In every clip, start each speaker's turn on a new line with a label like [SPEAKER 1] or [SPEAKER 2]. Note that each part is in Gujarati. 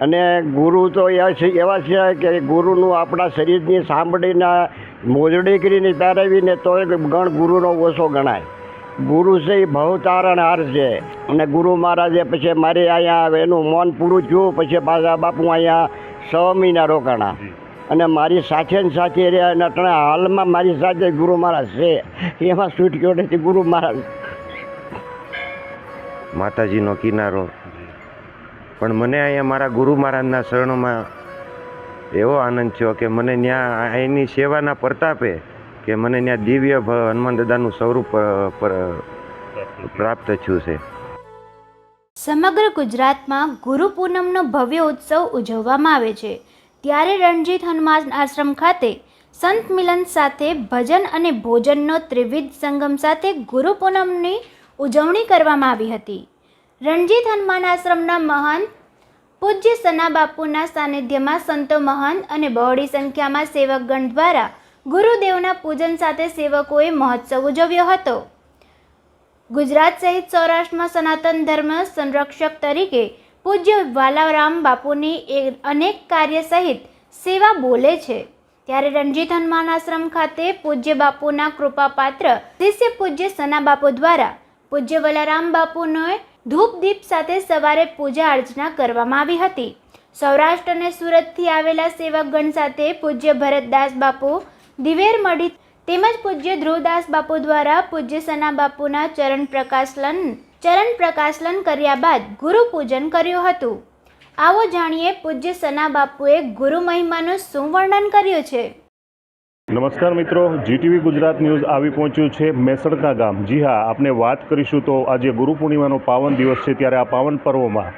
[SPEAKER 1] અને ગુરુ તો એવા છે એવા છે કે ગુરુનું આપણા શરીરની સાંભળીને મોજડી કરીને પહેરાવીને તોય ગણ ગુરુનો ઓછો ગણાય. ગુરુ છે એ ભવતારણ હાર છે. અને ગુરુ મહારાજે પછી મારે અહીંયા એનું મૌન પૂરું થયું પછી પાછા બાપુ અહીંયા છ મહિના રોકાણા. અને મારી સાથે ને સાથે રહ્યા અને અટણે હાલમાં મારી સાથે ગુરુ મહારાજ છે. એમાં છૂટક્યો નથી ગુરુ મહારાજ.
[SPEAKER 2] માતાજીનો કિનારો પણ મને અહીંયા મારા ગુરુ મહારાજના શરણોમાં એવો આનંદ થયો કે મને ત્યાં એની સેવાના પ્રતાપે કે મને ત્યાં દિવ્ય હનુમાન દાદાનું સ્વરૂપ પ્રાપ્ત થયું છે.
[SPEAKER 3] સમગ્ર ગુજરાતમાં ગુરુ પૂનમનો ભવ્ય ઉત્સવ ઉજવવામાં આવે છે. ત્યારે રણજીત હનુમાન આશ્રમ ખાતે સંત મિલન સાથે ભજન અને ભોજનનો ત્રિવિધ સંગમ સાથે ગુરુ પૂનમની ઉજવણી કરવામાં આવી હતી. રણજીત હનુમાન આશ્રમના મહંત પૂજ્ય સના બાપુના સાનિધ્યમાં સંતો મહંત અને બહોળી સંખ્યામાં સેવકગણ દ્વારા ગુરુદેવના પૂજન સાથે સેવકોએ મહોત્સવ ઉજવ્યો હતો. ગુજરાત સહિત સૌરાષ્ટ્રમાં સનાતન ધર્મ સંરક્ષક તરીકે પૂજ્ય વાલારામ બાપુની અનેક કાર્ય સહિત સેવા બોલે છે. ત્યારે રણજીત હનુમાન આશ્રમ ખાતે પૂજ્ય બાપુના કૃપાપાત્ર શિષ્ય પૂજ્ય સના બાપુ દ્વારા પૂજ્ય વલારામ બાપુનો ધૂપ દીપ સાથે સવારે પૂજા અર્ચના કરવામાં આવી હતી. સૌરાષ્ટ્ર અને સુરતથી આવેલા સેવકગણ સાથે પૂજ્ય ભરતદાસ બાપુ, દિવેર મઢી તેમજ પૂજ્ય ધ્રુવદાસ બાપુ દ્વારા પૂજ્ય સના બાપુના ચરણ પ્રકાશલન ચરણ પ્રકાશલન કર્યા બાદ ગુરુ પૂજન કર્યું હતું. આવો જાણીએ પૂજ્ય સના બાપુએ ગુરુ મહિમાનું શું વર્ણન કર્યું છે?
[SPEAKER 4] નમસ્કાર મિત્રો જીટીવી ગુજરાત ન્યૂઝ આવી પહોંચ્યું છે મેસડકા ગામ. જી હા આપણે વાત કરીશું તો આજે ગુરુ પૂર્ણિમાનો પાવન દિવસ છે ત્યારે આ પાવન પર્વમાં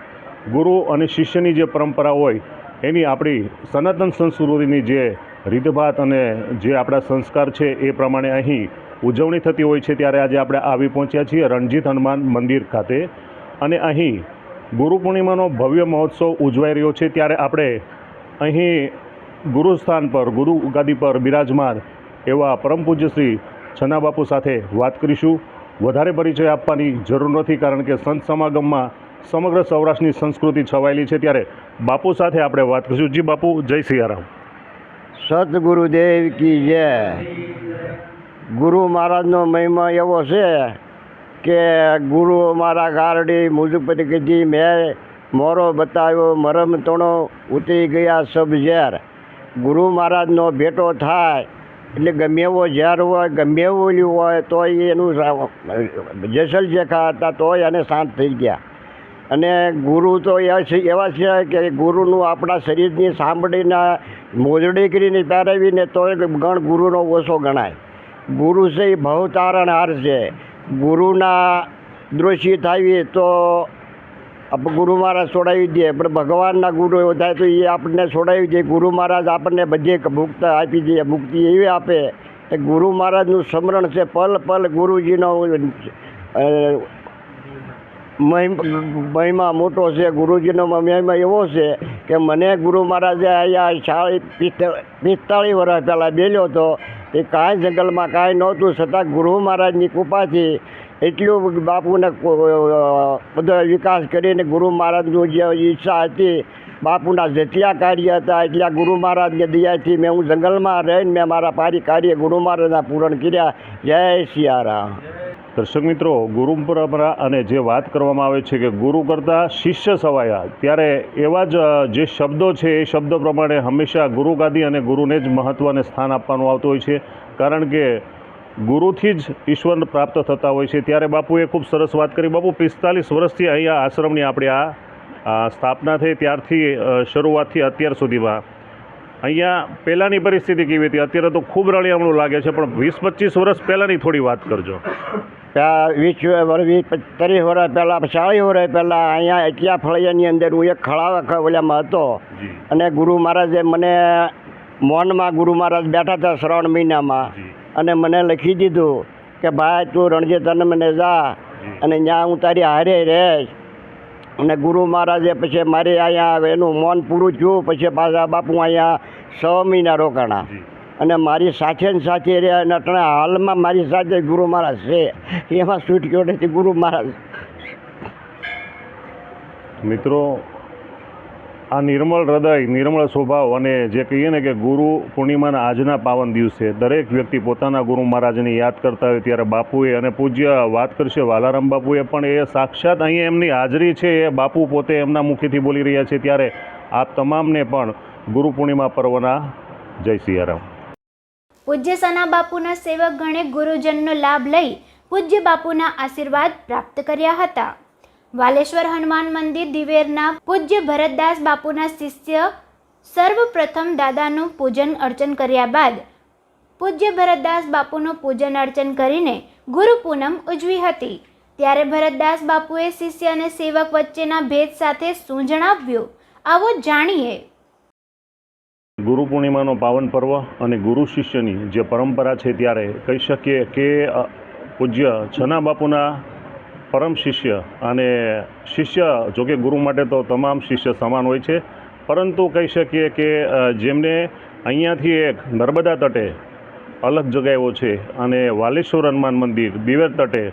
[SPEAKER 4] ગુરુ અને શિષ્યની જે પરંપરા હોય, એની આપણી સનાતન સંસ્કૃતિની જે રીતભાત અને જે આપણા સંસ્કાર છે એ પ્રમાણે અહીં ઉજવણી થતી હોય છે ત્યારે આજે આપણે આવી પહોંચ્યા છીએ રણજીત હનુમાન મંદિર ખાતે. અને અહીં ગુરુ પૂર્ણિમાનો ભવ્ય મહોત્સવ ઉજવાઈ રહ્યો છે ત્યારે આપણે અહીં ગુરુસ્થાન પર, ગુરુ ગાદી પર બિરાજમાન એવા પરમ પૂજ્ય શ્રી છનાબાપુ સાથે વાત કરીશું. વધારે પરિચય આપવાની જરૂર નથી કારણ કે સંત સમાગમમાં સમગ્ર સૌરાષ્ટ્રની સંસ્કૃતિ છવાયેલી છે. ત્યારે બાપુ સાથે આપણે વાત કરીશું. જી બાપુ, જય સિયારામ.
[SPEAKER 1] સદગુરુદેવ કી જય. ગુરુ મહારાજનો મહિમા એવો છે કે ગુરુ મારા ગારડી મુજપત કીધી, મેં મોરો બતાવ્યો, મરમ તણો ઉતરી ગયા સબ ઝેર. ગુરુ મહારાજનો ભેટો થાય, એટલે ગમે એવો ઝેર હોય, ગમે એવું હોય, તોય એનું જેસલ જેખા હતા, તોય એને શાંત થઈ ગયા. અને ગુરુ તો એવા છે કે ગુરુનું આપણા શરીરની સાંભળીને, મોજડી કરીને પહેરાવીને તોય ગણ ગુરુનો ઓછો ગણાય. ગુરુ છે એ ભવતારણ હાર છે. ગુરુના દ્રોષી થાવી તો ગુરુ મહારાજ છોડાવી દે. પણ ભગવાનના ગુરુ થાય તો એ આપણને છોડાવી દે. ગુરુ મહારાજ આપણને બધે મુક્ત આપી દે. મુક્તિ એવી આપે કે ગુરુ મહારાજનું સ્મરણ છે. પલ પલ ગુરુજીનો મહિમા મોટો છે. ગુરુજીનો મહિમા એવો છે કે મને ગુરુ મહારાજે અહીંયા પિસ્તાળીસ વર્ષ પહેલાં બેલ્યો હતો. એ કાંઈ જંગલમાં કાંઈ નહોતું, છતાં ગુરુ મહારાજની કૃપાથી એટલું બાપુને બધો વિકાસ કરીને ગુરુ મહારાજનું જે ઈચ્છા હતી, બાપુના જેટલા કાર્ય હતા, એટલા ગુરુ મહારાજને દયાથી મેં હું જંગલમાં રહીને મેં મારા પારી કાર્ય ગુરુ મહારાજના પૂરણ કર્યા. જય સિયારામ.
[SPEAKER 4] દર્શક મિત્રો, ગુરુ પરંપરા અને જે વાત કરવામાં આવે છે કે ગુરુ કરતાં શિષ્ય સવાયા, ત્યારે એવા જ જે શબ્દો છે, એ શબ્દો પ્રમાણે હંમેશા ગુરુગાદી અને ગુરુને જ મહત્ત્વ અને સ્થાન આપવાનું આવતું હોય છે. કારણ કે ગુરુથી જ ઈશ્વર પ્રાપ્ત થતા હોય છે. ત્યારે બાપુએ ખૂબ સરસ વાત કરી. બાપુ, પિસ્તાલીસ વર્ષથી અહીંયા આશ્રમની આપણી આ સ્થાપના થઈ. ત્યારથી શરૂઆતથી અત્યાર સુધીમાં. અહીંયા પહેલાંની પરિસ્થિતિ કેવી હતી? અત્યારે તો ખૂબ રળિયામણું લાગે છે, પણ વીસ પચીસ વર્ષ પહેલાંની થોડી વાત કરજો.
[SPEAKER 1] વીસ વીસ ત્રીસ વર્ષ પહેલાં ચાળીસ વર્ષ પહેલાં અહીંયા એટલા ફળિયાની અંદર હું એક ખળાવા ઓલામાં હતો. અને ગુરુ મહારાજે મને મૌનમાં ગુરુ મહારાજ બેઠા હતા શ્રાવણ મહિનામાં. અને મને લખી દીધું કે ભાઈ તું રણજીત મને જા. અને ત્યાં હું તારી હારે રહીશ. અને ગુરુ મહારાજે પછી મારે અહીંયા એનું મૌન પૂરું થયું. પછી પાછા બાપુ અહીંયા છ મહિના રોકાણા. અને મારી સાથે ને સાથે રહ્યા અને અટણે હાલમાં મારી સાથે ગુરુ મહારાજ છે. એમાં છૂટક્યો નથી ગુરુ મહારાજ.
[SPEAKER 4] મિત્રો, આ નિર્મળ હૃદય, નિર્મળ સ્વભાવ અને જે કહીએ ને કે ગુરુ પૂર્ણિમાના આજના પાવન દિવસે દરેક વ્યક્તિ પોતાના ગુરુ મહારાજને યાદ કરતા હોય ત્યારે બાપુએ અને પૂજ્ય વાત કરશે વાલારામ બાપુએ, પણ એ સાક્ષાત અહીંયા એમની હાજરી છે, એ બાપુ પોતે એમના મુખેથી બોલી રહ્યા છે ત્યારે આપ તમામને પણ ગુરુ પૂર્ણિમા પર્વના જય સિયારામ.
[SPEAKER 3] પૂજ્ય સના બાપુના સેવક ગણે ગુરુજનનો લાભ લઈ પૂજ્ય બાપુના આશીર્વાદ પ્રાપ્ત કર્યા હતા. વાલેશ્વર હનુમાન મંદિર દિવેરના પૂજ્ય ભરતદાસ બાપુના શિષ્ય સર્વપ્રથમ દાદાનું પૂજન અર્ચન કર્યા બાદ પૂજ્ય ભરતદાસ બાપુનું પૂજન અર્ચન કરીને ગુરુ પૂનમ ઉજવી હતી. ત્યારે ભરતદાસ બાપુએ શિષ્ય અને સેવક વચ્ચેના ભેદ સાથે શું જણાવ્યું આવો જાણીએ.
[SPEAKER 4] ગુરુ પૂર્ણિમાનો પાવન પર્વ અને ગુરુ શિષ્યની જે પરંપરા છે ત્યારે કહી શકીએ કે પૂજ્ય છના બાપુના પરમ શિષ્ય અને શિષ્ય જોકે ગુરુ માટે તો તમામ શિષ્ય સમાન હોય છે. પરંતુ કહી શકીએ કે જેમને અહીંયાથી એક નર્મદા તટે અલગ જગાવ્યો છે અને વાલેશ્વર હનુમાન મંદિર દિવેર તટે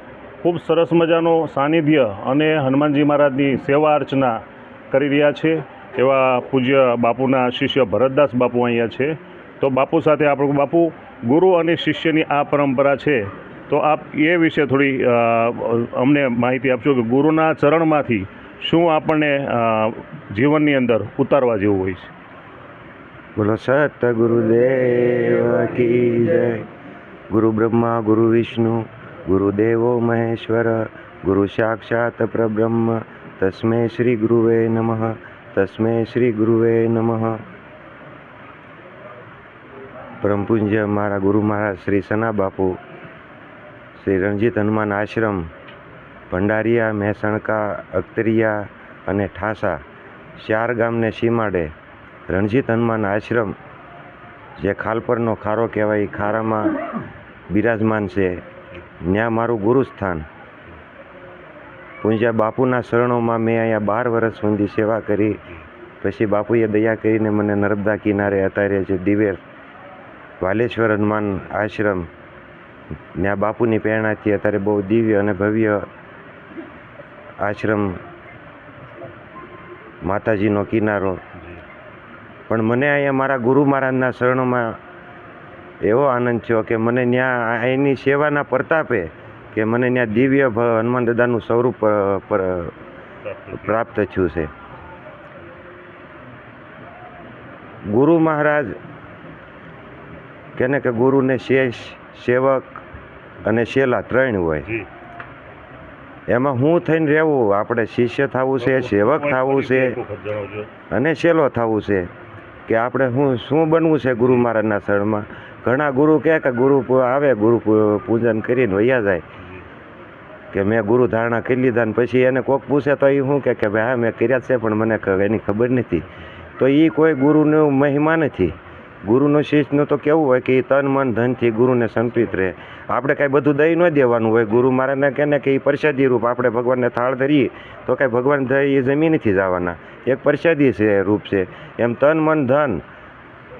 [SPEAKER 4] ખૂબ સરસ મજાનો સાનિધ્ય અને હનુમાનજી મહારાજની સેવા અર્ચના કરી રહ્યા છે. એવા પૂજ્ય બાપુના શિષ્ય ભરતદાસ બાપુ અહીંયા છે. તો બાપુ સાથે આપણું, બાપુ, ગુરુ અને શિષ્યની આ પરંપરા છે. તો આપ એ વિશે થોડી અમને માહિતી આપશો કે ગુરુના ચરણમાંથી શું આપણને જીવનની અંદર ઉતારવા જેવું હોય છે.
[SPEAKER 2] બોલો સત ગુરુદેવ કી જય. ગુરુ બ્રહ્મા, ગુરુ વિષ્ણુ ગુરુદેવો મહેશ્વર, ગુરુ સાક્ષાત પરબ્રહ્મ. તસ્મે શ્રી ગુરુવે નમઃ. તસ્મે શ્રી ગુરુવે નમઃ બ્રહ્મપુંજ્ય મારા ગુરુ મહારાજ શ્રી સના બાપુ શ્રી રણજીત હનુમાન આશ્રમ ભંડારિયા મહેસણકા અખ્તરિયા અને ઠાસા ચાર ગામને સીમાડે, રણજીત હનુમાન આશ્રમ, જે ખાલપરનો ખારો કહેવાય, ખારામાં બિરાજમાન છે ત્યાં મારું ગુરુસ્થાન. પૂંજા બાપુના શરણોમાં મેં અહીંયા બાર વર્ષ સુધી સેવા કરી. પછી બાપુએ દયા કરીને મને નર્મદા કિનારે અત્યારે જે દિવેર વાલેશ્વર હનુમાન આશ્રમ, ત્યાં બાપુની પ્રેરણાથી અત્યારે બહુ દિવ્ય અને ભવ્ય આશ્રમ, માતાજીનો કિનારો. પણ મને અહીંયા મારા ગુરુ મહારાજના શરણોમાં એવો આનંદ થયો કે મને ત્યાં એની સેવાના પ્રતાપે કે મને ત્યાં દિવ્ય હનુમાન દાદાનું સ્વરૂપ પ્રાપ્ત થયું છે. ગુરુ મહારાજ કેને કે ગુરુને શેષ સેવક અને શેલા ત્રણ હોય. એમાં હું થઈને રહેવું આપણે શિષ્ય થવું છે સેવક થવું છે અને શેલો થવું છે. કે આપણે હું શું બનવું છે ગુરુ મહારાજના શરણમાં? ઘણા ગુરુ કહે કે ગુરુ આવે ગુરુ પૂજન કરીને વૈયા જાય. કે મેં ગુરુ ધારણા કરી લીધા ને પછી એને કોક પૂછે તો એ શું કહે કે ભાઈ હા, મેં કર્યા છે, પણ મને એની ખબર નથી. તો એ કોઈ ગુરુનો મહિમા નથી. ગુરુનો શિષ્યનું તો કેવું હોય કે એ તન, મન, ધનથી ગુરુને સમર્પિત રહે. આપણે કાંઈ બધું દઈ ન દેવાનું હોય. ગુરુ મારાને કહે ને કે એ પરસાદી રૂપ આપણે ભગવાનને થાળ ધરીએ, તો કાંઈ ભગવાન એ જમીનથી જવાના એક પરસાદી છે, રૂપ છે. એમ તન, મન, ધન.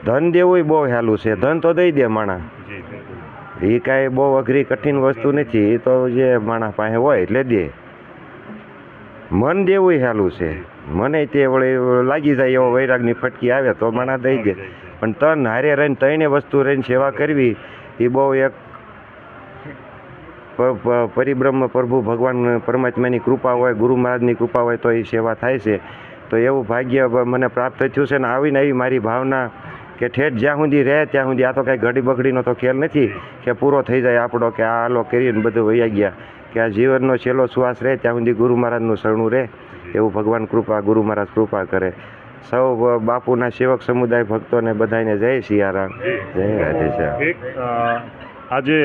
[SPEAKER 2] ધન દેવું બહુ હેલું છે. ધન તો દઈ દે માણા. એ કાંઈ બહુ અઘરી કઠિન વસ્તુ નથી, એ તો જે માણસ પાસે હોય એટલે દે. મન દેવું હેલું છે. મને તે વળે લાગી જાય એવો વૈરાગની ફટકી આવે તો માણસ દઈ દે. પણ તન હારે રહીને ત્રણે વસ્તુ રહીને સેવા કરવી એ બહુ એક પરિબ્રહ્મ પ્રભુ ભગવાન પરમાત્માની કૃપા હોય, ગુરુ મહારાજની કૃપા હોય તો એ સેવા થાય છે. તો એવું ભાગ્ય મને પ્રાપ્ત થયું છે ને આવીને આવી મારી ભાવના કે ઠેઠ જ્યાં સુધી રહે, ત્યાં સુધી આ તો કાંઈ ઘડી બગડીનો તો ખ્યાલ નથી કે પૂરો થઈ જાય આપણો, કે આ આલો કરીને બધું વૈયા ગયા. કે આ જીવનનો છેલ્લો શ્વાસ રહે, ત્યાં સુધી ગુરુ મહારાજનું શરણું રહે, એવું ભગવાન કૃપા, ગુરુ મહારાજ કૃપા કરે. સૌ બાપુના સેવક સમુદાય ભક્તોને બધાને જય સિયારામ જય રાધેશ્યામ.
[SPEAKER 4] આજે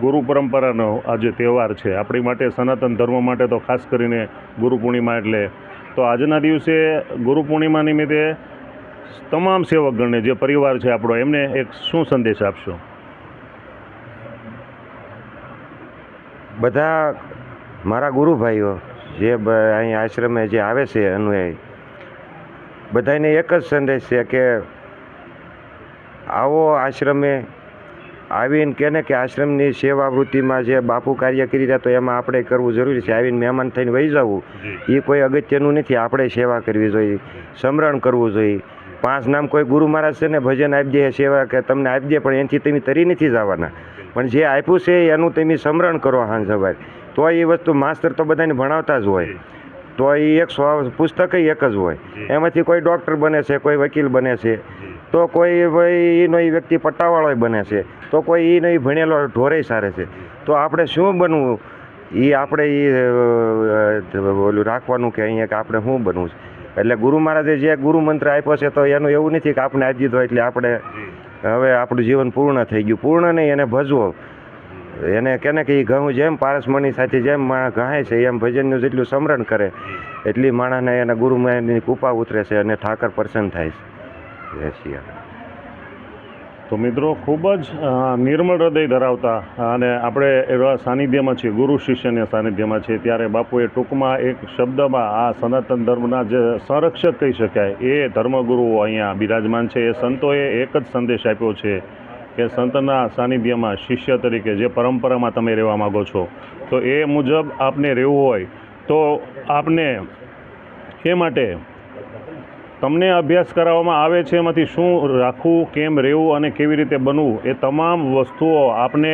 [SPEAKER 4] ગુરુ પરંપરાનો આજે તહેવાર છે. આપણી માટે સનાતન ધર્મ માટે તો ખાસ કરીને ગુરુ પૂર્ણિમા એટલે. તો આજના દિવસે ગુરુ પૂર્ણિમા નિમિત્તે તમામ સેવકગણને જે પરિવાર છે આપણો એમને એક શું સંદેશ આપશો?
[SPEAKER 2] બધા મારા ગુરુભાઈઓ જે અહીં આશ્રમે જે આવે છે અનુયાયી બધાને એક જ સંદેશ છે કે આવો આશ્રમે આવીને કે ને કે આશ્રમની સેવા વૃત્તિમાં જે બાપુ કાર્ય કરી રહ્યા તો એમાં આપણે કરવું જરૂરી છે. આવીને મહેમાન થઈને વહી જવું. એ કોઈ અગત્યનું નથી. આપણે સેવા કરવી જોઈએ. સમરણ કરવું જોઈએ. પાંચ નામ કોઈ ગુરુ મહારાજ છે ને ભજન આપી દે, સેવા કે તમને આપી દે, પણ એનાથી તમે તરી નથી જવાના. પણ જે આપ્યું છે એનું તમે સમરણ કરો હાં સવારે. તો એ વસ્તુ માસ્તર તો બધાને ભણાવતા જ હોય. તો એ એક પુસ્તક એક જ હોય. એમાંથી કોઈ ડૉક્ટર બને છે, કોઈ વકીલ બને છે. તો કોઈ ભાઈ એનો એ વ્યક્તિ પટ્ટાવાળો બને છે. તો કોઈ એનો એ ભણેલો ઢોરે સારે છે. તો આપણે શું બનવું? એ આપણે એ ઓલું રાખવાનું કે અહીંયા કે આપણે શું બનવું છે? એટલે ગુરુ મહારાજે જે ગુરુ મંત્ર આપ્યો છે તો એનું એવું નથી કે આપણે આપી દીધો એટલે આપણે હવે આપણું જીવન પૂર્ણ થઈ ગયું. પૂર્ણ નહીં એને ભજવો. એને કેને કે એ ઘઉં જેમ પારસમણી સાથે જેમ માણસ ગાય છે એમ ભજનનું જેટલું સમરણ કરે એટલી માણસને એના ગુરુ મહારાજની કૃપા ઉતરે છે અને ઠાકર પ્રસન્ન થાય છે. જય.
[SPEAKER 4] તો મિત્રો ખૂબ જ નિર્મળ હૃદય ધરાવતા અને આપણે એવા સાનિધ્યમાં છીએ, ગુરુ શિષ્યના સાનિધ્યમાં છીએ. ત્યારે બાપુએ ટૂંકમાં એક શબ્દમાં આ સનાતન ધર્મના જે સંરક્ષક કહી શકાય, એ ધર્મગુરુઓ અહીંયા બિરાજમાન છે. એ સંતોએ એક જ સંદેશ આપ્યો છે કે સંતના સાનિધ્યમાં શિષ્ય તરીકે જે પરંપરામાં તમે રહેવા માગો છો, તો એ મુજબ આપને રહેવું હોય. તો આપને એ માટે તમને અભ્યાસ કરાવવામાં આવે છે, એમાંથી શું રાખવું, કેમ રહેવું અને કેવી રીતે બનવું, એ તમામ વસ્તુઓ આપને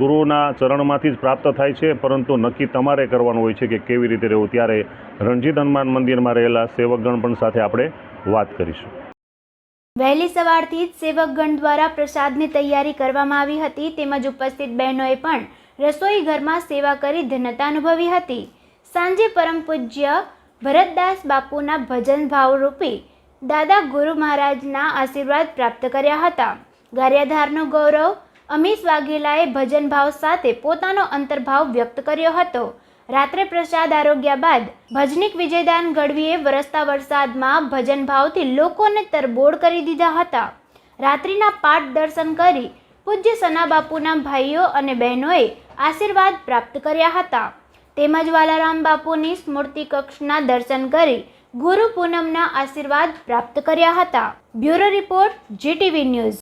[SPEAKER 4] ગુરુના ચરણમાંથી જ પ્રાપ્ત થાય છે, પરંતુ નક્કી તમારે કરવાનું હોય છે કે કેવી રીતે રહેવું. ત્યારે રણજીત હનુમાન મંદિરમાં રહેલા સેવકગણ પણ સાથે આપણે વાત કરીશું.
[SPEAKER 3] વહેલી સવારથી જ સેવકગણ દ્વારા પ્રસાદની તૈયારી કરવામાં આવી હતી. તેમજ ઉપસ્થિત બહેનોએ પણ રસોઈ ઘરમાં સેવા કરી ધન્યતા અનુભવી હતી. સાંજે પરમ પૂજ્ય ભરતદાસ બાપુના ભજન ભાવરૂપી દાદા ગુરુ મહારાજના આશીર્વાદ પ્રાપ્ત કર્યા હતા. ગારિયાધારનું ગૌરવ અમીશ વાઘેલાએ ભજન ભાવ સાથે પોતાનો અંતર્ભાવ વ્યક્ત કર્યો હતો. રાત્રે પ્રસાદ આરોગ્યા બાદ ભજનિક વિજયદાન ગઢવીએ વરસતા વરસાદમાં ભજન ભાવથી લોકોને તરબોળ કરી દીધા હતા. રાત્રિના પાઠ દર્શન કરી પૂજ્ય સના બાપુના ભાઈઓ અને બહેનોએ આશીર્વાદ પ્રાપ્ત કર્યા હતા. તેમજ વાલારામ બાપુની સ્મૃતિ કક્ષના દર્શન કરી ગુરુ પૂનમના આશીર્વાદ પ્રાપ્ત કર્યા હતા. Bureau report GTV news.